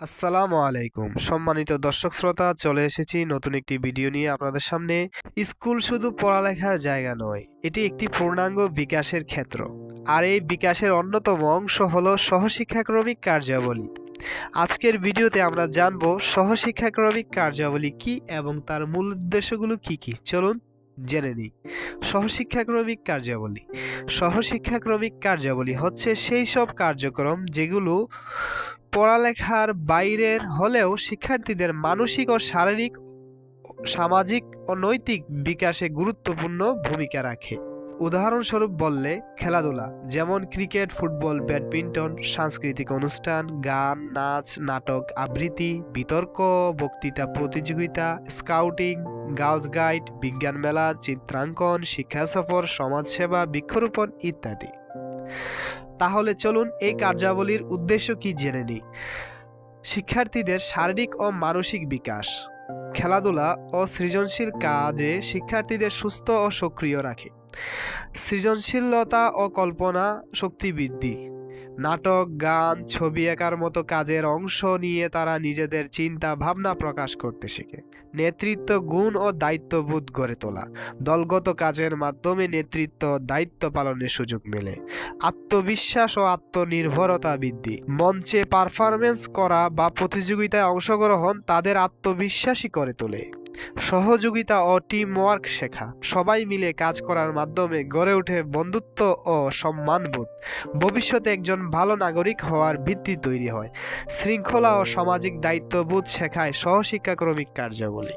আসসালামু আলাইকুম। সম্মানিত দর্শক শ্রোতা, চলে এসেছি নতুন একটি ভিডিও নিয়ে আপনাদের সামনে। স্কুল শুধু পড়ালেখার জায়গা নয়, এটি একটি পূর্ণাঙ্গ বিকাশের ক্ষেত্র। আর এই বিকাশের অন্যতম অংশ হলো সহশিক্ষাক্রমিক কার্যাবলী। আজকের ভিডিওতে আমরা জানব সহশিক্ষাক্রমিক কার্যাবলী কি এবং তার মূল উদ্দেশ্যগুলো কি কি। চলুন জেনে নিই। সহশিক্ষাক্রমিক কার্যাবলী। সহশিক্ষাক্রমিক কার্যাবলী হচ্ছে সেই সব কার্যক্রম যেগুলো পড়ালেখার বাইরের হলেও শিক্ষার্থীদের মানসিক ও শারীরিক, সামাজিক ও নৈতিক বিকাশে গুরুত্বপূর্ণ ভূমিকা রাখে। উদাহরণস্বরূপ বললে, খেলাধুলা, যেমন ক্রিকেট, ফুটবল, ব্যাডমিন্টন, সাংস্কৃতিক অনুষ্ঠান, গান, নাচ, নাটক, আবৃত্তি, বিতর্ক, বক্তৃতা, প্রতিযোগিতা, স্কাউটিং, গার্লস গাইড, বিজ্ঞান মেলা, চিত্রাঙ্কন, শিক্ষা সফর, সমাজসেবা, বৃক্ষরোপণ ইত্যাদি। তাহলে চলুন এই কার্যাবলীর উদ্দেশ্য কি জেনে নিই। শিক্ষার্থীদের শারীরিক ও মানসিক বিকাশ। খেলাধুলা ও সৃজনশীল কাজে শিক্ষার্থীদের সুস্থ ও সক্রিয় রাখে। সৃজনশীলতা ও কল্পনা শক্তি বৃদ্ধি। নাটক, গান, ছবি আঁকার মতো কাজের অংশ নিয়ে তারা নিজেদের চিন্তা ভাবনা প্রকাশ করতে শেখে। নেতৃত্ব, গুণ ও দায়িত্ববোধ গড়ে তোলা। দলগত কাজের মাধ্যমে নেতৃত্ব দায়িত্ব পালনের সুযোগ মেলে। আত্মবিশ্বাস ও আত্মনির্ভরতা বৃদ্ধি। মঞ্চে পারফরমেন্স করা বা প্রতিযোগিতায় অংশগ্রহণ তাদের আত্মবিশ্বাসী করে তোলে। সহযোগিতা ও টিম ওয়ার্ক শেখা। সবাই মিলে কাজ করার মাধ্যমে গড়ে ওঠে বন্ধুত্ব ও সম্মানবোধ। ভবিষ্যতে একজন ভালো নাগরিক হওয়ার ভিত্তি তৈরি হয়। শৃঙ্খলা ও সামাজিক দায়িত্ববোধ শেখায় সহশিক্ষাক্রমিক কার্যাবলী।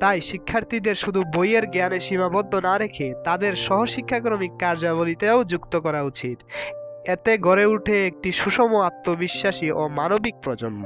তাই শিক্ষার্থীদের শুধু বইয়ের জ্ঞানে সীমাবদ্ধ না রেখে তাদের সহশিক্ষাক্রমিক কার্যাবলীতেও যুক্ত করা উচিত। এতে গড়ে উঠে একটি সুষম আত্মবিশ্বাসী ও মানবিক প্রজন্ম।